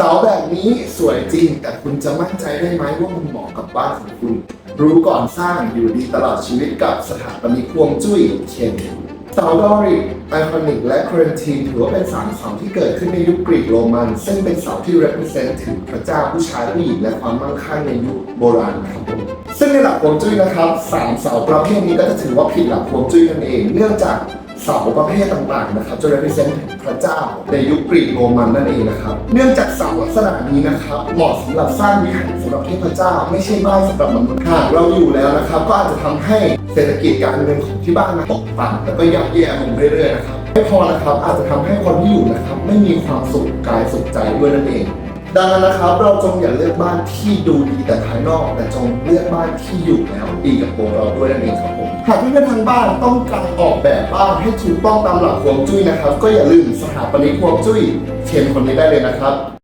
เสาแบบนี้สวยจริง แต่คุณจะมั่นใจได้ไหมว่ามันเหมาะกับบ้านของคุณ รู้ก่อนสร้างอยู่ดีตลอดชีวิตกับสถาปนิกฮวงจุ้ยเทียนเสาดอริกไอคอนิกและครนทีนถือว่าเป็นสามเสาที่เกิดขึ้นในยุคกรีกโรมัน ซึ่งเป็นเสาที่ represent ถึงพระเจ้าผู้ชายผู้หญิงและความมั่งคั่งในยุคโบราณครับซึ่งในหลักฮวงจุ้ยนะครับสามเสาประเภทนี้ก็จะถือว่าผิดหลักฮวงจุ้ยนั่นเอง เนื่องจาก เสาประเภทต่างๆนะครับจะ represent พระเจ้าในยุคกรีกโรมันนั่นเองนะครับ เนื่องจากเสาลักษณะนี้นะครับเหมาะสำหรับสร้างวิหารสำหรับเทพเจ้า ไม่ใช่บ้านสำหรับมนุษย์หากเราอยู่แล้วนะครับ ก็อาจจะทำให้เศรษฐกิจการเงินของที่บ้านนะตกต่ำแล้วก็ย่ำแย่ลงเรื่อยๆนะครับไม่พอนะครับอาจจะทำให้คนที่อยู่นะครับ ไม่มีความสุขกายสุขใจด้วยนั่นเอง ดังนั้นนะครับเราจงอย่าเลือกบ้านที่ดูดีแต่ภายนอก แต่จงเลือกบ้านที่อยู่แล้วดีกับตัวเราด้วยนั่นเองครับผมหากเพื่อนๆทางบ้านต้องการออกแบบบ้านให้ถูกต้องตามหลักฮวงจุ้ยนะครับ ก็อย่าลืมสถาปนิกฮวงจุ้ยเทียนคนนี้ได้เลยนะครับ